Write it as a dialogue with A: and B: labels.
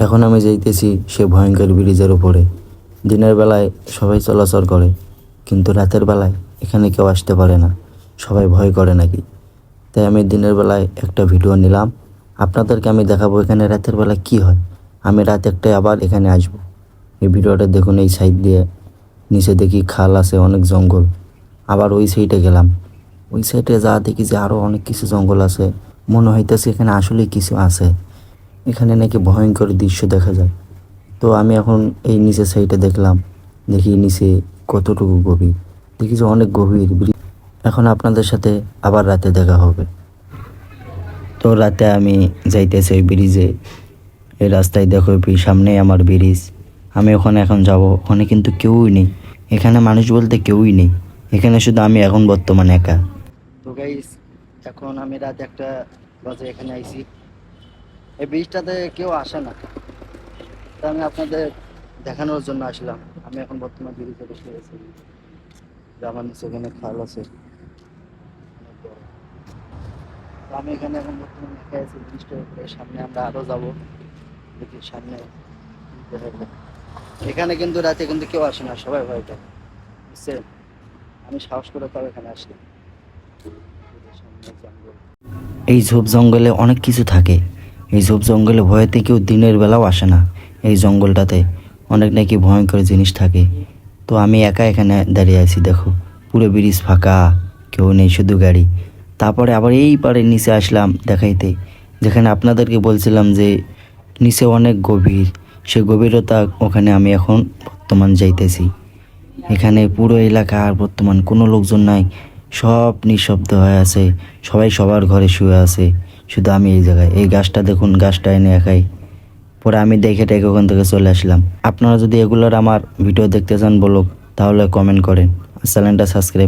A: এখন আমি যাইতেছি সে ভয়ঙ্কর ব্রিজের উপরে। দিনের বেলায় সবাই চলাচল করে, কিন্তু রাতের বেলায় এখানে কেউ আসতে পারে না। সবাই ভয় করে নাকি? তাই আমি দিনের বেলায় একটা ভিডিও নিলাম। আপনাদেরকে আমি দেখাবো এখানে রাতের বেলায় কি হয়। আমি রাত একটায় আবার এখানে আসব। এই ভিডিওটা দেখুন এই সাইড দিয়ে। নিচে দেখি খাল আছে, অনেক জঙ্গল। আবার ওই সাইডে গেলাম। ওই সাইডে যা দেখি যে আরও অনেক কিছু জঙ্গল আছে। মনে হইতেছে এখানে আসলেই কিছু আছে। এখানে নাকি ভয়ঙ্কর দৃশ্য দেখা যায়। তো আমি এখন এই নিচে সাইডে দেখলাম, দেখি নিচে কতটুকু গভীর। দেখি যে অনেক গভীর এখন আপনাদের সাথে আবার রাতে দেখা হবে। তো রাতে আমি যাইতেছি ওই ব্রিজে এই রাস্তায় দেখো সামনেই আমার ব্রিজ আমি ওখানে এখন যাব, ওখানে কিন্তু কেউই নেই। এখানে মানুষ বলতে কেউই নেই। এখানে শুধু আমি এখন বর্তমানে একা। তো গাইস এখন আমি রাত একটা বাজে এখানে আইছি। এই ব্রিজটাতে কেউ আসে না। তা আমি আপনাদের দেখানোর জন্য আসলাম। আমি এখন বর্তমান ব্রিজে বসে গেছি আমার নিচে এখানে খাল আছে। আমি এখানে এখন বর্তমানে একা আছি ব্রিজটার উপরে। সামনে আমরা আরও যাব। দেখি সামনে দেখা। এখানে কিন্তু রাতে কিন্তু কেউ আসে না, সবাই ভয় পায়। বুঝছেন? আমি সাহস করে তাও এখানে আসলাম। এই ঝোপ জঙ্গলে অনেক কিছু থাকে। এই ঝোপ জঙ্গলে ভয়েতে কেউ দিনের বেলাও আসে না এই জঙ্গলটাতে। অনেক নাকি ভয়ঙ্কর জিনিস থাকে। তো আমি একা এখানে দাঁড়িয়ে আছি, দেখো। পুরো ব্রিজ ফাঁকা, কেউ নেই, শুধু গাড়ি। তারপরে আবার এই পারে নিচে আসলাম দেখাইতে, যেখানে আপনাদেরকে বলছিলাম যে নিচে অনেক গভীর। সে গভীরতা ওখানে আমি এখন বর্তমান যাইতেছি। এখানে পুরো এলাকা আর বর্তমান কোনো লোকজন নাই। সব নিঃশব্দ হয়ে আছে। সবাই সবার ঘরে শুয়ে আছে। শুধু আমি এই জায়গায়। এই গাছটা দেখুন, গাছটা এনে একাই। পরে আমি দেখে টেকে ওখান থেকে চলে আসলাম। আপনারা যদি এগুলোর আমার ভিডিও দেখতে চান বলুক, তাহলে কমেন্ট করেন। চ্যানেলটা সাবস্ক্রাইব